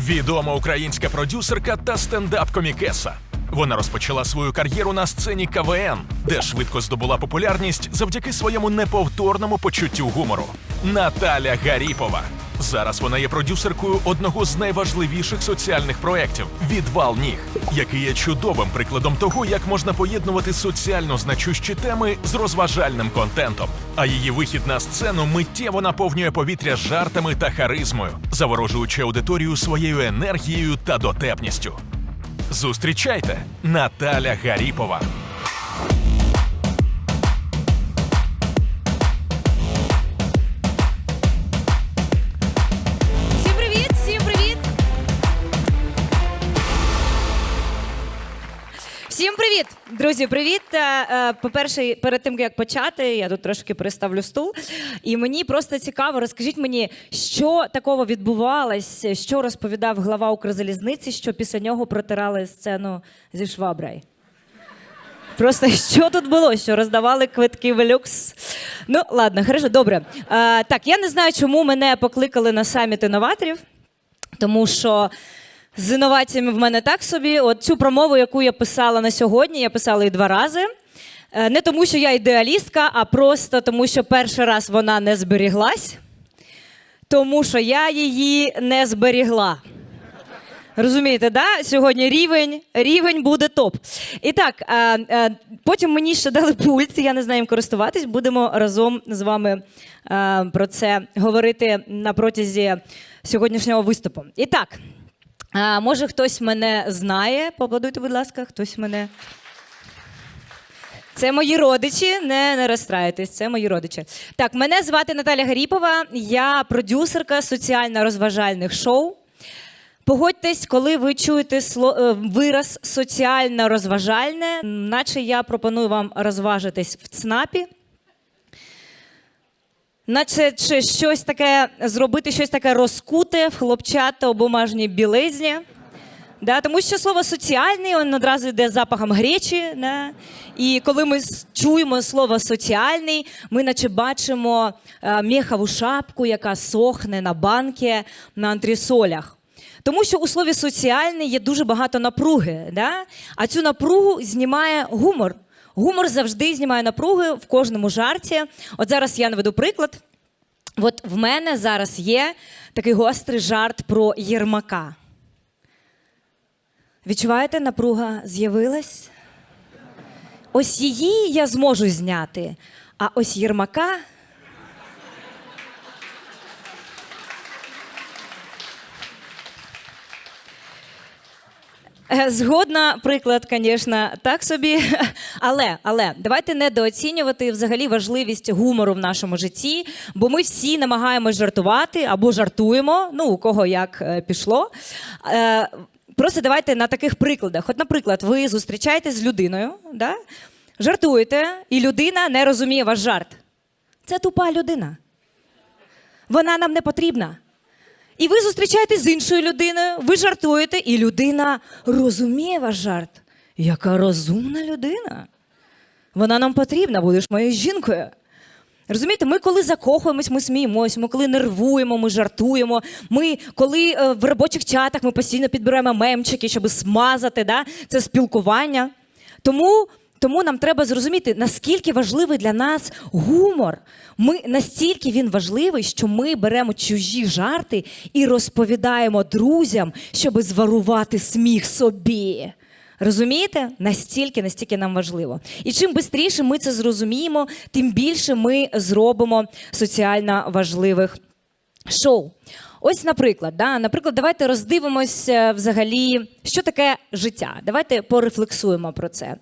Відома українська продюсерка та стендап-комікеса. Вона розпочала свою кар'єру на сцені КВН, де швидко здобула популярність завдяки своєму неповторному почуттю гумору. Наталя Гаріпова. Зараз вона є продюсеркою одного з найважливіших соціальних проєктів Відвал ніг, який є чудовим прикладом того, як можна поєднувати соціально значущі теми з розважальним контентом. А її вихід на сцену миттєво наповнює повітря жартами та харизмою, заворожуючи аудиторію своєю енергією та дотепністю. Зустрічайте Наталя Гаріпова. Привіт, друзі, привіт. Е, е, По-перше, перед тим як почати, я тут трошки переставлю стул. І мені просто цікаво, розкажіть мені, що такого відбувалось, що розповідав глава Укрзалізниці, що після нього протирали сцену зі шваброю. Просто що тут було? Що роздавали квитки в люкс? Ну, ладно, хорошо, добре. Е, так, я не знаю, чому мене покликали на саміт інноваторів, тому що з інноваціями в мене так собі. От цю промову, яку я писала на сьогодні, я писала її два рази. Е, Не тому, що я ідеалістка, а просто тому, що перший раз вона не зберіглась, тому що я її не зберігла. Розумієте, да? Сьогодні рівень, рівень буде топ. І так, е, е, потім мені ще дали пульт, я не знаю їм користуватись. Будемо разом з вами про це говорити на протязі сьогоднішнього виступу. І так, е, може хтось мене знає. Поаплодуйте, будь ласка, хтось мене. Це мої родичі, не, не розстраюйтесь, це мої родичі. Так, мене звати Наталя Гаріпова, я продюсерка соціально-розважальних шоу. Погодьтесь, коли ви чуєте е, вираз соціально розважальне, наче я пропоную вам розважитись в ЦНАПі. Наче щось таке зробити щось таке розкуте в хлопчата бумажній білизні. Да, тому що слово соціальний він одразу йде запахом гречі. Да? І коли ми чуємо слово соціальний, ми наче бачимо е, мехову шапку, яка сохне на банки на антресолях. Тому що у слові соціальний є дуже багато напруги, да? а цю напругу знімає гумор. Гумор завжди знімає напруги в кожному жарті. От зараз я наведу приклад. От в мене зараз є такий гострий жарт про Єрмака. Відчуваєте, напруга з'явилась? Ось її я зможу зняти, а ось Єрмака. Згодна, приклад, звісно, так собі. Але, але давайте недооцінювати взагалі важливість гумору в нашому житті, бо ми всі намагаємось жартувати або жартуємо, ну у кого як е, пішло. Е, Просто давайте на таких прикладах. От, наприклад, ви зустрічаєтесь з людиною, да? жартуєте, і людина не розуміє ваш жарт. Це тупа людина. Вона нам не потрібна. І ви зустрічаєтесь з іншою людиною, ви жартуєте, і людина розуміє ваш жарт. Яка розумна людина. Вона нам потрібна, будеш моєю жінкою. Розумієте, ми коли закохуємось, ми сміємось, ми коли нервуємо, ми жартуємо. Ми коли е, в робочих чатах ми постійно підбираємо мемчики, щоб смазати да? це спілкування. Тому, тому нам треба зрозуміти, наскільки важливий для нас гумор. Ми настільки він важливий, що ми беремо чужі жарти і розповідаємо друзям, щоб зварувати сміх собі. Розумієте? Настільки, настільки нам важливо. І чим швидше ми це зрозуміємо, тим більше ми зробимо соціально важливих шоу. Ось, наприклад, да, наприклад, давайте роздивимося взагалі, що таке життя. Давайте порефлексуємо про це.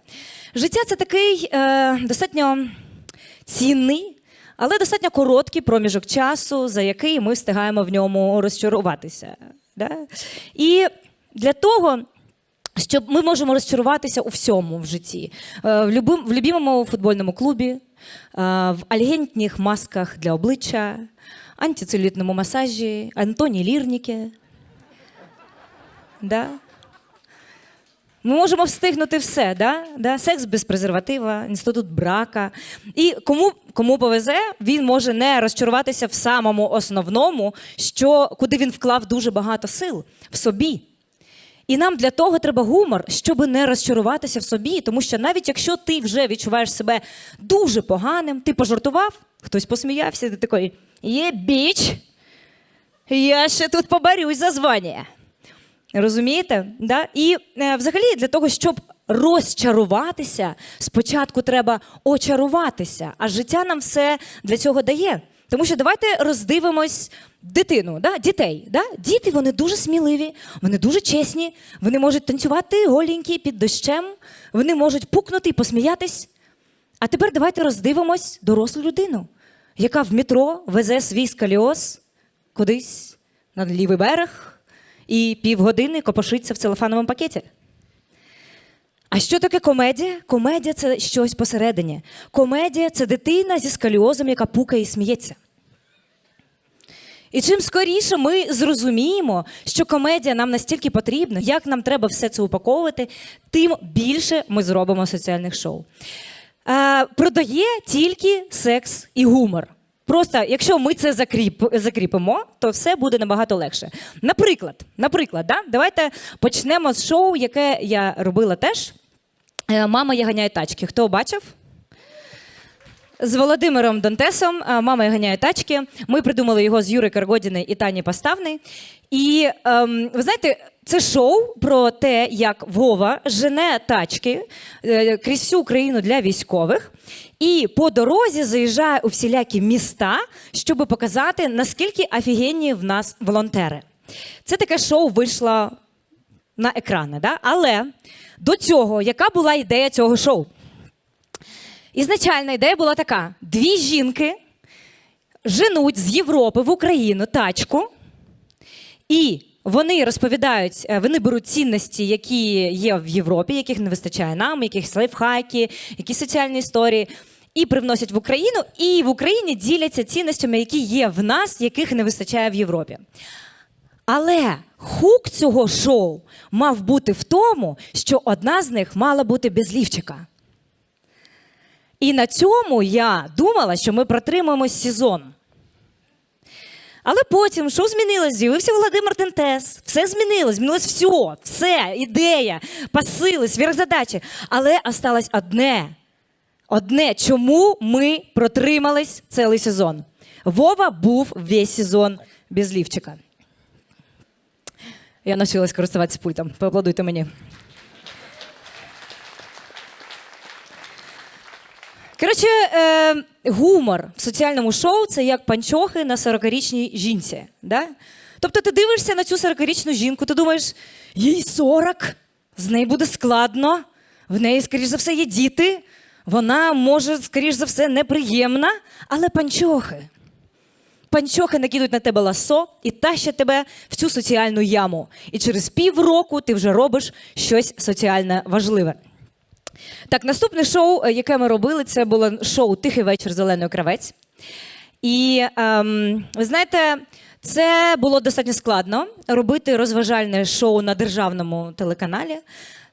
Життя це такий е, достатньо цінний, але достатньо короткий проміжок часу, за який ми встигаємо в ньому розчаруватися. Да? І для того. Щоб ми можемо розчаруватися у всьому в житті, Е, в любим в любимому футбольному клубі, е, в альгентних масках для обличчя, антицелюлітному масажі, Антоні Лірніки. Да? Ми можемо встигнути все, да? Да? секс без презерватива, інститут брака. І кому, кому повезе, він може не розчаруватися в самому основному, що, куди він вклав дуже багато сил в собі. І нам для того треба гумор, щоб не розчаруватися в собі, тому що навіть якщо ти вже відчуваєш себе дуже поганим, ти пожартував, хтось посміявся, ти такий є біч, я ще тут поборюсь за звання. Розумієте? Да? І е, взагалі для того, щоб розчаруватися, спочатку треба очаруватися, а життя нам все для цього дає. Тому що давайте роздивимось дитину, да? дітей. Да? Діти вони дуже сміливі, вони дуже чесні, вони можуть танцювати голенькі під дощем, вони можуть пукнути і посміятись. А тепер давайте роздивимось дорослу людину, яка в метро везе свій скаліоз кудись на лівий берег і півгодини копошиться в целофановому пакеті. А що таке комедія? Комедія це щось посередині. Комедія це дитина зі скаліозом, яка пукає і сміється. І чим скоріше ми зрозуміємо, що комедія нам настільки потрібна, як нам треба все це упаковувати, тим більше ми зробимо соціальних шоу. Е, продає тільки секс і гумор. Просто якщо ми це закріп, закріпимо, то все буде набагато легше. Наприклад, наприклад, да? давайте почнемо з шоу, яке я робила теж. Е, Мама я ганяє тачки. Хто бачив? З Володимиром Донтесом е, мама я ганяє тачки. Ми придумали його з Юри Каргодіни і Тані Поставний. І ем, ви знаєте, це шоу про те, як Вова жене тачки е, крізь всю Україну для військових. І по дорозі заїжджає у всілякі міста, щоб показати, наскільки офігенні в нас волонтери. Це таке шоу вийшло на екрани. Да? Але до цього, яка була ідея цього шоу? Ізначальна ідея була така: дві жінки женуть з Європи в Україну тачку, і вони розповідають, е, вони беруть цінності, які є в Європі, яких не вистачає нам, якихось лайфхаки, якісь соціальні історії. І привносять в Україну, і в Україні діляться цінностями, які є в нас, яких не вистачає в Європі. Але хук цього шоу мав бути в тому, що одна з них мала бути без лівчика. І на цьому я думала, що ми протримаємось сезон. Але потім шоу змінилось, з'явився Володимир Тентес. Все змінилось, змінилось все, все, ідея, посили, сверхзадачі. Але осталось одне. Одне, чому ми протримались цілий сезон. Вова був весь сезон без лівчика. Я навчилась користуватися пультом. Поаплодуйте мені. Коротше, е, гумор в соціальному шоу це як панчохи на 40-річній жінці. Да? Тобто ти дивишся на цю 40-річну жінку, ти думаєш, їй 40, з нею буде складно, в неї, скоріш за все, є діти, вона може, скоріш за все, неприємна, але панчохи. Панчохи накидуть на тебе ласо і тащать тебе в цю соціальну яму. І через півроку ти вже робиш щось соціальне важливе. Так, наступне шоу, е, яке ми робили, це було шоу Тихий вечір зелений кравець. І ем, ви знаєте, це було достатньо складно робити розважальне шоу на державному телеканалі.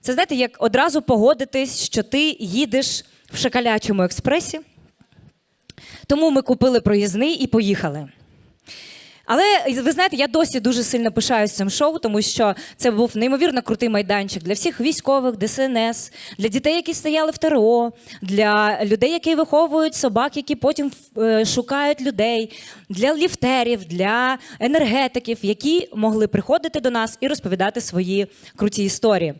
Це знаєте, як одразу погодитись, що ти їдеш в шакалячому експресі. Тому ми купили проїзний і поїхали. Але ви знаєте, я досі дуже сильно пишаюся цим шоу, тому що це був неймовірно крутий майданчик для всіх військових, ДСНС, для дітей, які стояли в ТРО, для людей, які виховують собак, які потім е, шукають людей, для ліфтерів, для енергетиків, які могли приходити до нас і розповідати свої круті історії.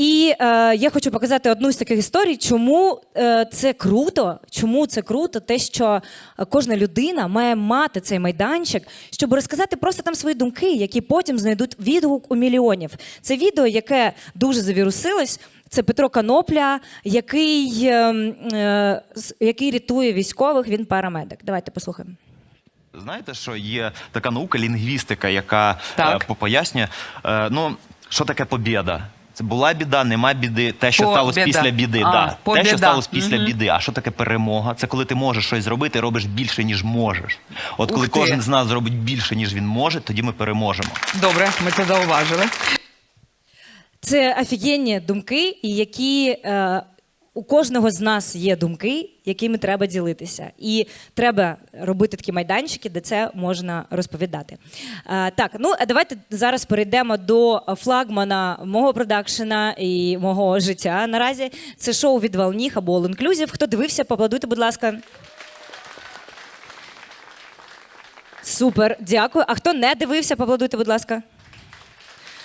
І е, я хочу показати одну з таких історій, чому е, це круто, чому це круто, те, що е, кожна людина має мати цей майданчик, щоб розказати просто там свої думки, які потім знайдуть відгук у мільйонів. Це відео, яке дуже завірусилось. Це Петро Канопля, який, е, е, який рятує військових. Він парамедик. Давайте послухаємо. Знаєте, що є така наука лінгвістика, яка Так. е, пояснює, е, ну, що таке побєда? Це була біда, нема біди, те, що по сталося після біди. А, да. Те, побєда. що сталося після угу. біди. А що таке перемога? Це коли ти можеш щось зробити, робиш більше, ніж можеш. От коли ти. кожен з нас зробить більше, ніж він може, тоді ми переможемо. Добре, ми це зауважили. Це офігенні думки, і які е, у кожного з нас є думки, якими треба ділитися. І треба робити такі майданчики, де це можна розповідати. Е, так, ну а давайте зараз перейдемо до флагмана мого продакшена і мого життя. Наразі це шоу від Валніх або All Inclusive. Хто дивився, поаплодуйте, будь ласка. Супер, дякую. А хто не дивився, поаплодуйте, будь ласка.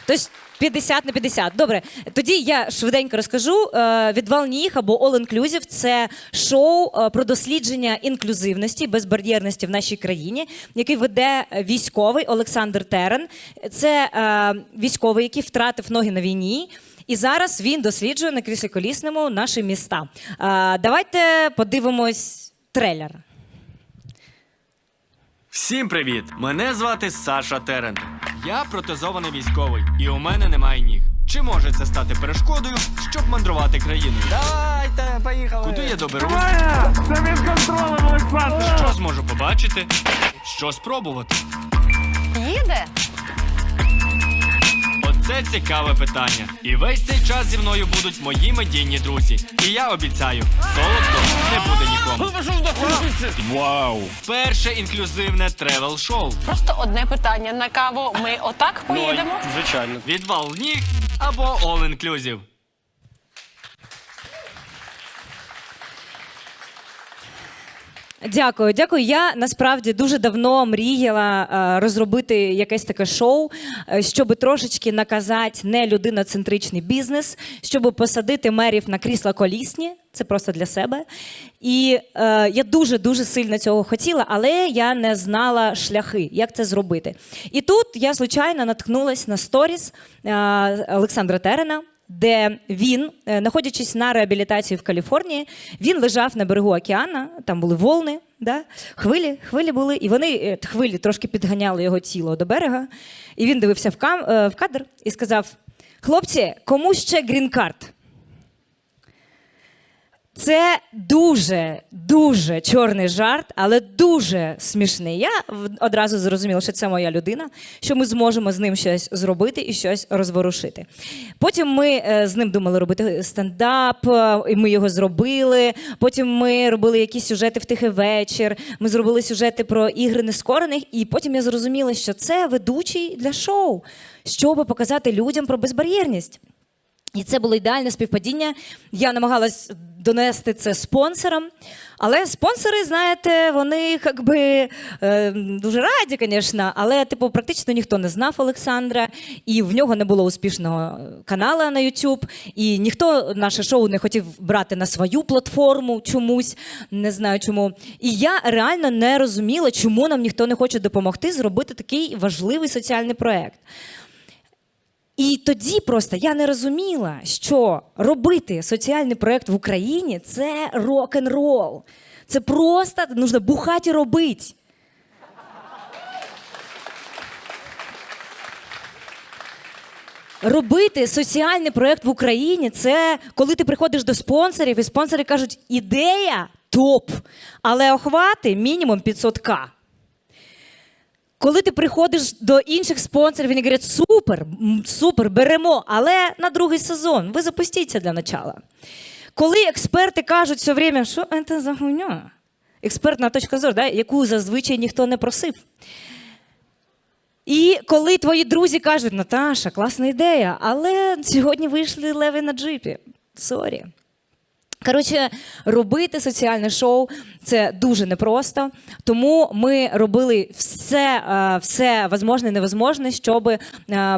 Тобто 50 на 50. Добре, тоді я швиденько розкажу. Е, Від Валніх або All Inclusive – це шоу е, про дослідження інклюзивності, безбар'єрності в нашій країні, який веде військовий Олександр Терен. Це е, військовий, який втратив ноги на війні. І зараз він досліджує на кріслі колісному наші міста. Давайте подивимось трейлер. Всім привіт! Мене звати Саша Терен. Я протезований військовий, і у мене немає ніг. Чи може це стати перешкодою, щоб мандрувати країною? Давайте, поїхали. Куди я доберусь? Це під контролем, Олександр. Що зможу побачити? Що спробувати? Їде? Оце цікаве питання. І весь цей час зі мною будуть мої медійні друзі. І я обіцяю, солодко не буде нікому. Вау! Перше інклюзивне тревел шоу Просто одне питання. На каву ми отак поїдемо? звичайно. Відвал ніг або All Inclusive. Дякую, дякую. Я насправді дуже давно мріяла е, розробити якесь таке шоу, е, щоб трошечки наказати не людиноцентричний бізнес, щоб посадити мерів на крісла колісні. Це просто для себе. І е, я дуже дуже сильно цього хотіла, але я не знала шляхи, як це зробити. І тут я звичайно наткнулася на сторіс е, Олександра Терена де він, е, знаходячись на реабілітації в Каліфорнії, він лежав на берегу океана, там були волни, да? хвилі, хвилі були, і вони е, хвилі трошки підганяли його тіло до берега. І він дивився в, кам, е, в кадр і сказав: Хлопці, кому ще грін-карт? Це дуже, дуже чорний жарт, але дуже смішний. Я одразу зрозуміла, що це моя людина, що ми зможемо з ним щось зробити і щось розворушити. Потім ми е, з ним думали робити стендап, е, і ми його зробили. Потім ми робили якісь сюжети в тихий вечір. Ми зробили сюжети про ігри нескорених. І потім я зрозуміла, що це ведучий для шоу, щоб показати людям про безбар'єрність. І це було ідеальне співпадіння. Я намагалась донести це спонсорам. Але спонсори, знаєте, вони як би е, дуже раді, звісно, але типу практично ніхто не знав Олександра, і в нього не було успішного каналу на YouTube, і ніхто наше шоу не хотів брати на свою платформу чомусь, не знаю чому. І я реально не розуміла, чому нам ніхто не хоче допомогти зробити такий важливий соціальний проект. І тоді просто я не розуміла, що робити соціальний проєкт в Україні це рок-н-рол. Це просто нужно бухати робити. Робити соціальний проєкт в Україні це коли ти приходиш до спонсорів, і спонсори кажуть, ідея топ, але охвати мінімум 500к. Коли ти приходиш до інших спонсорів, вони говорять, супер, супер, беремо, але на другий сезон ви запустіться для начала. Коли експерти кажуть все время, що це за хуйня? Експертна точка зору, да, яку зазвичай ніхто не просив. І коли твої друзі кажуть, Наташа, класна ідея, але сьогодні вийшли леви на джипі. Сорі. Коротше, робити соціальне шоу це дуже непросто. Тому ми робили все, е, все возможне і невозможне, щоб е,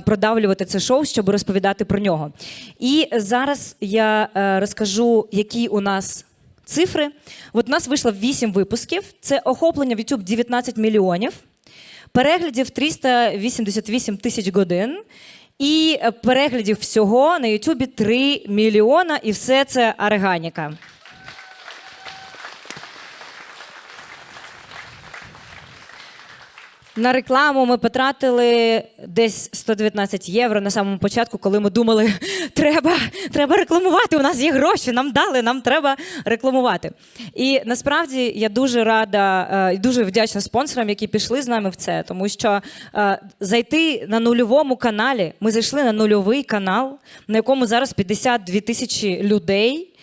продавлювати це шоу, щоб розповідати про нього. І зараз я е, розкажу, які у нас. Цифри. От у нас вийшло 8 випусків. Це охоплення в YouTube 19 мільйонів, переглядів 388 тисяч годин. І е, переглядів всього на Ютубі 3 мільйона, і все це органіка. На рекламу ми потратили десь 119 євро на самому початку, коли ми думали, треба, треба рекламувати. У нас є гроші, нам дали, нам треба рекламувати. І насправді я дуже рада е, і дуже вдячна спонсорам, які пішли з нами в це, тому що е, зайти на нульовому каналі. Ми зайшли на нульовий канал, на якому зараз 52 тисячі людей.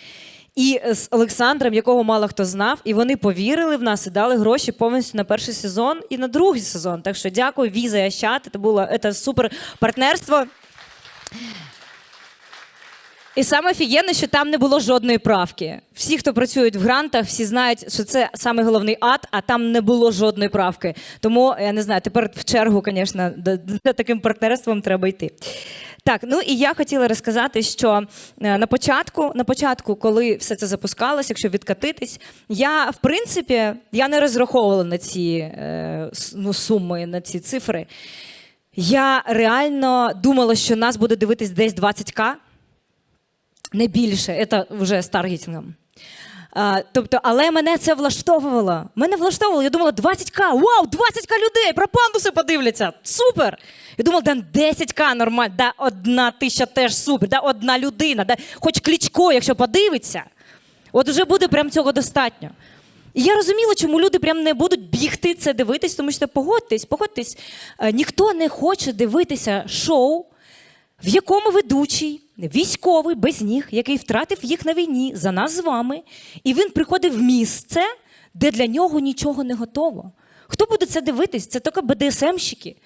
І з Олександром, якого мало хто знав, і вони повірили в нас і дали гроші повністю на перший сезон і на другий сезон. Так що дякую, Віза і Ащад. Це було це супер партнерство. І саме офігенне, що там не було жодної правки. Всі, хто працюють в грантах, всі знають, що це саме головний ад, а там не було жодної правки. Тому я не знаю, тепер в чергу, звісно, за таким партнерством треба йти. Так, ну і я хотіла розказати, що е, на початку, на початку, коли все це запускалось, якщо відкатитись, я в принципі я не розраховувала на ці е, ну, суми, на ці цифри. Я реально думала, що нас буде дивитись десь 20к не більше, це вже з таргетингом. Тобто, але мене це влаштовувало. Мене влаштовувало. Я думала, 20к, вау, 20к людей, про пандуси подивляться. Супер! Я думала, да 10к нормально, да одна тисяча теж супер, да одна людина, да хоч клічко, якщо подивиться, от вже буде прям цього достатньо. І я розуміла, чому люди прям не будуть бігти це дивитись, тому що погодьтесь, погодьтесь, е, ніхто не хоче дивитися шоу, в якому ведучий військовий без ніг, який втратив їх на війні за нас з вами, і він приходив в місце, де для нього нічого не готово. Хто буде це дивитись? Це тільки БДСМщики.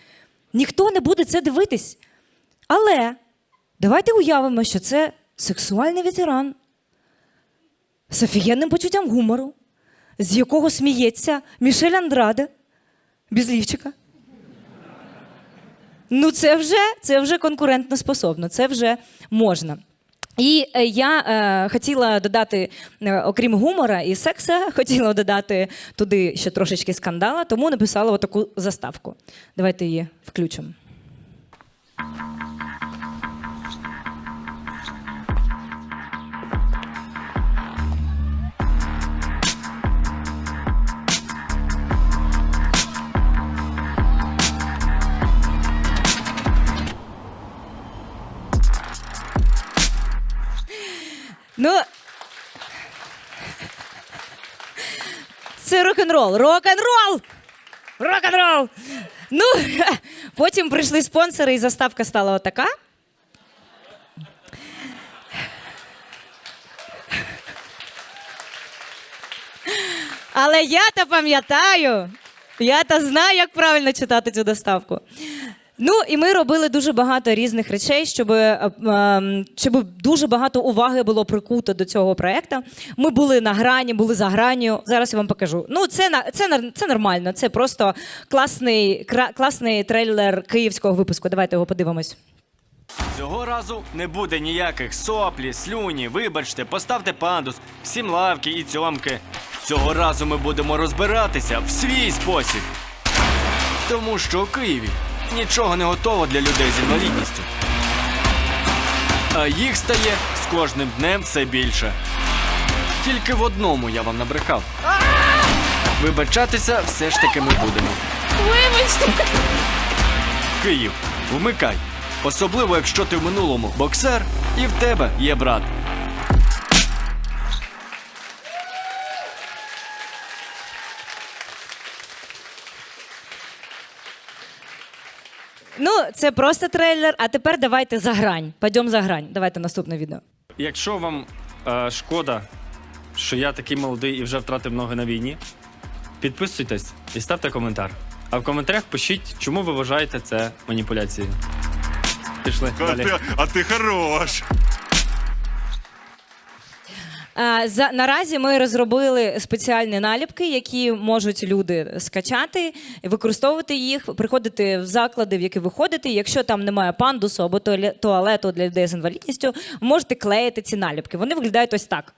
Ніхто не буде це дивитись. Але давайте уявимо, що це сексуальний ветеран з офігенним почуттям гумору, з якого сміється Мішель Андраде без лівчика. Ну, це вже, це вже конкурентно способно, це вже можна. І е, я е, хотіла додати, е, окрім гумора і секса, хотіла додати туди ще трошечки скандала, тому написала отаку заставку. Давайте її включимо. Рок-н-рол. Рок-н-рол! Рок-н-рол! Ну, потім прийшли спонсори, і заставка стала отака. Але я то пам'ятаю, я та знаю, як правильно читати цю доставку. Ну і ми робили дуже багато різних речей, щоб, е, ем, щоб дуже багато уваги було прикуто до цього проекту. Ми були на грані, були за гранню. Зараз я вам покажу. Ну, це на- це, це нормально. Це просто класний, класний трейлер київського випуску. Давайте його подивимось. Цього разу не буде ніяких соплі, слюні. Вибачте, поставте пандус, всім лавки і цьомки. Цього разу ми будемо розбиратися в свій спосіб. Тому що у Києві нічого не готово для людей з інвалідністю. А їх стає з кожним днем все більше. Тільки в одному я вам набрехав. Вибачатися все ж таки ми будемо. Вибачте. Київ, вмикай. Особливо, якщо ти в минулому боксер і в тебе є брат. Ну, це просто трейлер. А тепер давайте за грань. Пойдемо за грань. Давайте наступне відео. Якщо вам е, шкода, що я такий молодий і вже втратив ноги на війні, підписуйтесь і ставте коментар. А в коментарях пишіть, чому ви вважаєте це маніпуляцією. Пішли А далі. ти, а ти хорош. За наразі ми розробили спеціальні наліпки, які можуть люди скачати, використовувати їх, приходити в заклади, в які ви ходите. Якщо там немає пандусу або туалету для людей з інвалідністю, можете клеїти ці наліпки. Вони виглядають ось так.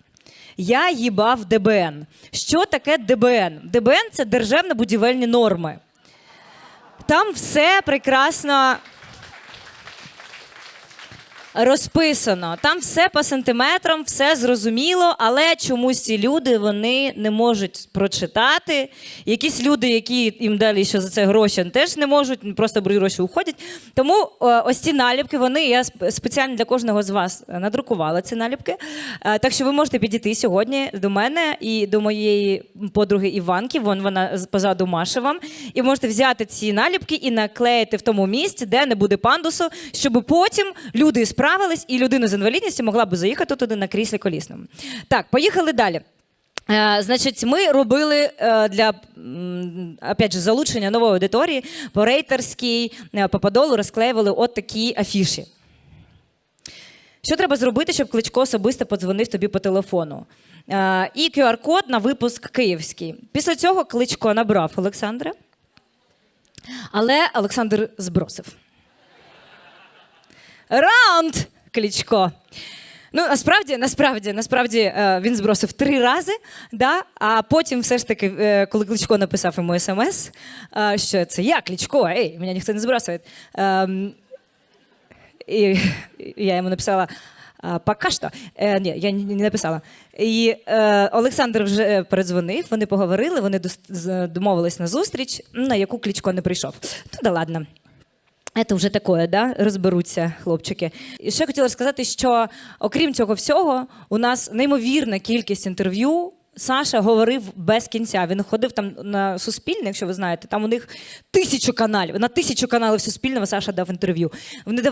Я їбав ДБН. Що таке ДБН? ДБН це державні будівельні норми. Там все прекрасно Розписано. Там все по сантиметрам, все зрозуміло, але чомусь ці люди вони не можуть прочитати. Якісь люди, які їм дали ще за це гроші, теж не можуть, просто гроші уходять. Тому е, ось ці наліпки, вони я спеціально для кожного з вас надрукувала ці наліпки. Е, Так що ви можете підійти сьогодні до мене і до моєї подруги Іванки. Вон вона з- позаду Маші вам. І можете взяти ці наліпки і наклеїти в тому місці, де не буде пандусу, щоб потім люди справились, і людина з інвалідністю могла б заїхати туди на кріслі колісному. Так, поїхали далі. Е, Значить, ми робили е, для опять же, залучення нової аудиторії по рейтерській, е, по подолу розклеювали от такі афіші. Що треба зробити, щоб Кличко особисто подзвонив тобі по телефону? І QR-код на випуск київський. Після цього Кличко набрав Олександра, але Олександр збросив. Раунд! Кличко. Ну, насправді, насправді, насправді е, він збросив три рази, да? а потім все ж таки, е, коли Кличко написав йому смс, е, що це я, Кличко, ей, мене ніхто не збросує. Ем, і я йому написала. «А, Пока що. Ні, я не написала. І Олександр вже передзвонив, вони поговорили, вони домовились на зустріч, на яку Кличко не прийшов. Ну да ладно. Це вже таке, да? розберуться хлопчики. І ще хотіла сказати, що окрім цього всього, у нас неймовірна кількість інтерв'ю. Саша говорив без кінця. Він ходив там на Суспільне, якщо ви знаєте, там у них тисячу каналів. На тисячу каналів Суспільного Саша дав інтерв'ю.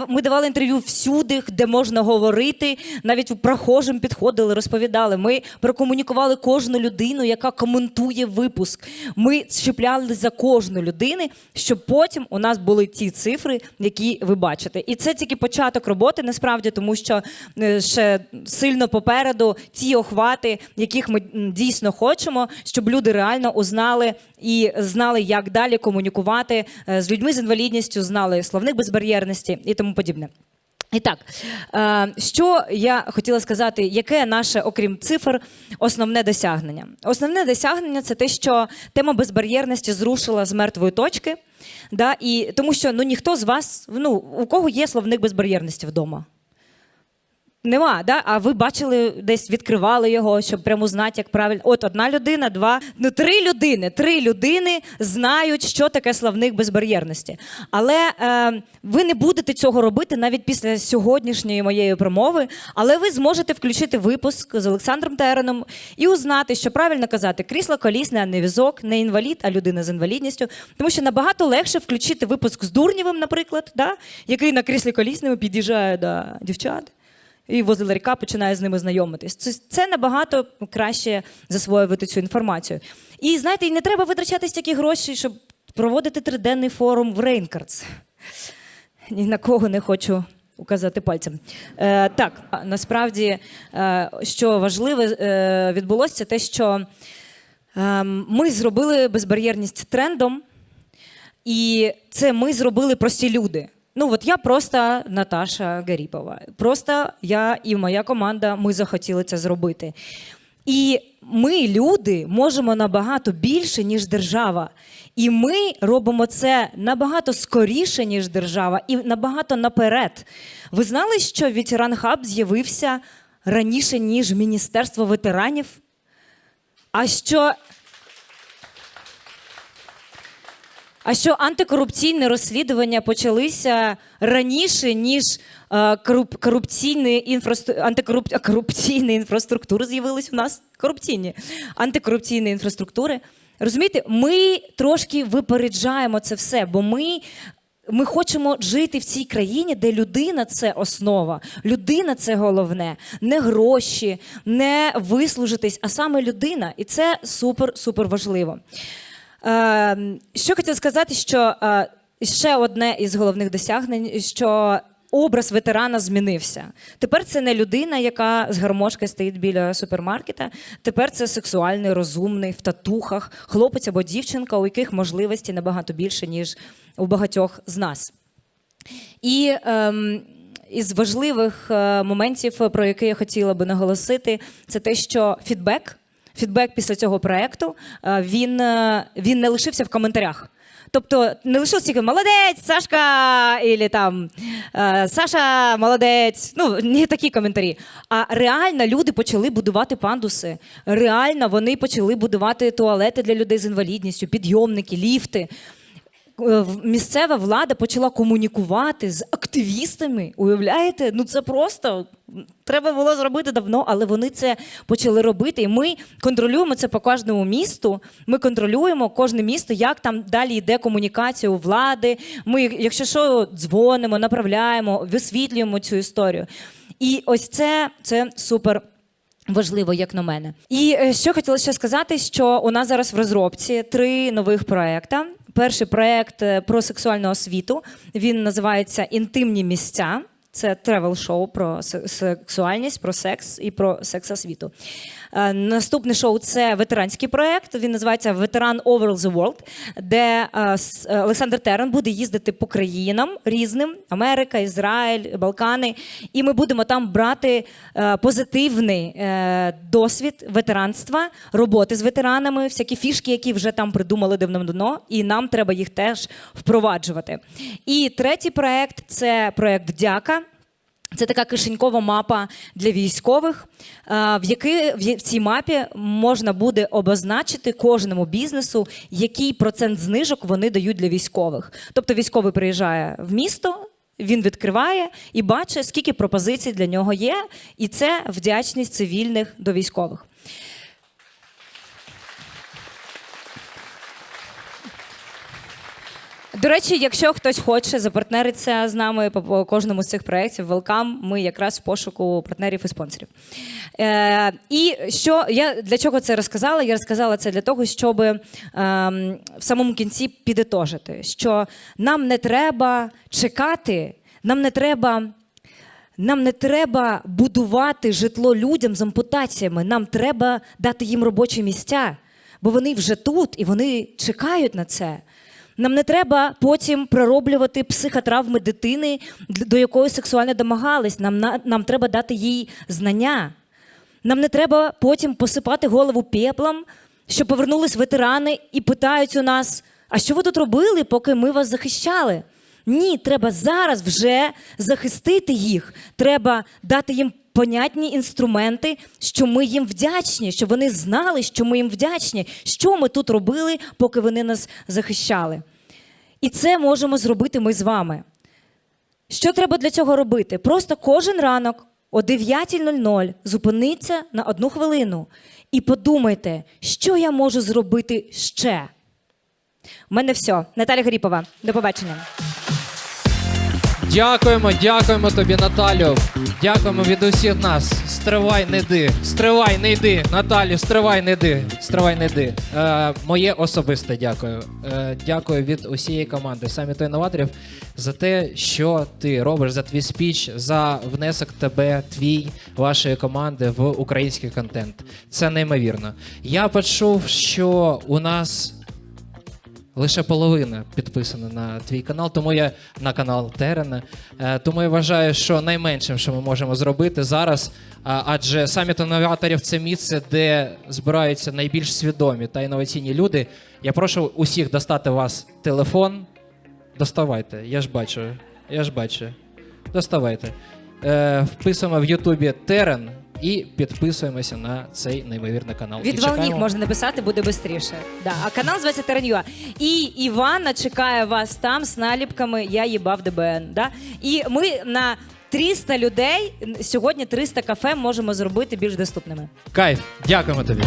Ми давали інтерв'ю всюди, де можна говорити. Навіть прохожим підходили, розповідали. Ми прокомунікували кожну людину, яка коментує випуск. Ми щепляли за кожну людину, щоб потім у нас були ті цифри, які ви бачите. І це тільки початок роботи, насправді, тому що е, ще сильно попереду ті охвати, яких ми дійсно хочемо, щоб люди реально узнали і знали, як далі комунікувати е, з людьми з інвалідністю, знали словник безбар'єрності і тому подібне. І так, е, що я хотіла сказати, яке наше, окрім цифр, основне досягнення? Основне досягнення це те, що тема безбар'єрності зрушила з мертвої точки. Да, і, тому що ну, ніхто з вас, ну, у кого є словник безбар'єрності вдома? Нема, да? а ви бачили, десь відкривали його, щоб прямо знати, як правильно. От одна людина, два, ну три людини. Три людини знають, що таке словник безбар'єрності. Але е, ви не будете цього робити навіть після сьогоднішньої моєї промови. Але ви зможете включити випуск з Олександром Тереном і узнати, що правильно казати крісло колісне, а не візок, не інвалід, а людина з інвалідністю. Тому що набагато легше включити випуск з Дурнєвим, наприклад, да? який на кріслі колісному під'їжджає до дівчат і возле ларька починає з ними знайомитись. Це, це набагато краще засвоювати цю інформацію. І знаєте, і не треба витрачати стільки грошей, щоб проводити триденний форум в Рейнкардс. Ні на кого не хочу указати пальцем. Е, так, насправді, е, що важливе е, відбулося, це те, що е, ми зробили безбар'єрність трендом, і це ми зробили прості люди. Ну, от я просто Наташа Гаріпова. Просто я і моя команда, ми захотіли це зробити. І ми, люди, можемо набагато більше, ніж держава. І ми робимо це набагато скоріше, ніж держава, і набагато наперед. Ви знали, що ветеран хаб з'явився раніше, ніж Міністерство ветеранів? А що А що антикорупційне розслідування почалися раніше, ніж е, коруп, корупційні інфрасту... антикоруп... корупційні інфраструктури з'явились у нас. Корупційні антикорупційні інфраструктури. Розумієте, ми трошки випереджаємо це все, бо ми. Ми хочемо жити в цій країні, де людина це основа, людина це головне, не гроші, не вислужитись, а саме людина. І це супер, супер важливо. Е, що хотіла сказати, що е, ще одне із головних досягнень, що образ ветерана змінився. Тепер це не людина, яка з гармошки стоїть біля супермаркета. Тепер це сексуальний, розумний, в татухах, хлопець або дівчинка, у яких можливості набагато більше, ніж у багатьох з нас. І ем, із важливих е, моментів, про які я хотіла би наголосити, це те, що фідбек, фідбек після цього проекту, е, він, е, він не лишився в коментарях. Тобто не лише тільки молодець, Сашка, і там е, Саша, молодець. Ну, не такі коментарі. А реально люди почали будувати пандуси. Реально вони почали будувати туалети для людей з інвалідністю, підйомники, ліфти. Е, Місцева влада почала комунікувати з активістами. Уявляєте? Ну це просто треба було зробити давно, але вони це почали робити. І ми контролюємо це по кожному місту. Ми контролюємо кожне місто, як там далі йде комунікація у влади. Ми, якщо що, дзвонимо, направляємо, висвітлюємо цю історію. І ось це, це супер. Важливо, як на мене. І е, що хотіла ще сказати, що у нас зараз в розробці три нових проекта. Перший проект е, про сексуальну освіту. Він називається Інтимні місця. Це тревел-шоу про сексуальність, про секс і про секс-освіту. Е, Наступне шоу це ветеранський проект. Він називається Ветеран Over the World, де е, е, Олександр Терен буде їздити по країнам різним: Америка, Ізраїль, Балкани. І ми будемо там брати е, позитивний е, досвід ветеранства, роботи з ветеранами, всякі фішки, які вже там придумали давно, і нам треба їх теж впроваджувати. І третій проект це проект Дяка. Це така кишенькова мапа для військових, е, в якій в цій мапі можна буде обозначити кожному бізнесу, який процент знижок вони дають для військових. Тобто військовий приїжджає в місто. Він відкриває і бачить, скільки пропозицій для нього є, і це вдячність цивільних до військових. До речі, якщо хтось хоче запартнеритися з нами по, кожному з цих проєктів, велкам, ми якраз в пошуку партнерів і спонсорів. Е, і що я для чого це розказала? Я розказала це для того, щоб ем, в самому кінці підітожити, що нам не треба чекати, нам не треба. Нам не треба будувати житло людям з ампутаціями. Нам треба дати їм робочі місця, бо вони вже тут і вони чекають на це. Нам не треба потім пророблювати психотравми дитини, до якої сексуально домагались. Нам, нам треба дати їй знання. Нам не треба потім посипати голову пеплом, що повернулись ветерани і питають у нас: а що ви тут робили, поки ми вас захищали? Ні, треба зараз вже захистити їх. Треба дати їм понятні інструменти, що ми їм вдячні, щоб вони знали, що ми їм вдячні, що ми тут робили, поки вони нас захищали. І це можемо зробити ми з вами. Що треба для цього робити? Просто кожен ранок о 9.00 зупиниться на одну хвилину і подумайте, що я можу зробити ще. У мене все. Наталя Гріпова. До побачення. Дякуємо, дякуємо тобі, Наталю. Дякуємо від усіх нас. Стривай, не йди. Стривай, не йди. Наталю, стривай, не йди. Стривай, не йди. Е, моє особисте дякую. Е, дякую від усієї команди саміту інноваторів за те, що ти робиш, за твій спіч, за внесок тебе, твій, вашої команди в український контент. Це неймовірно. Я почув, що у нас лише половина підписана на твій канал, тому я на канал Терена. Е, Тому я вважаю, що найменшим, що ми можемо зробити зараз, адже саміт інноваторів це місце, де збираються найбільш свідомі та інноваційні люди. Я прошу усіх достати вас телефон. Доставайте, я ж бачу. Я ж бачу. Доставайте. Е, вписуємо в Ютубі Терен і підписуємося на цей неймовірний канал. Від І можна написати, буде швидше. Да. А канал називається Теренюа. І Івана чекає вас там з наліпками Я їбав ДБН. Да? І ми на 300 людей сьогодні 300 кафе можемо зробити більш доступними. Кайф, дякуємо тобі.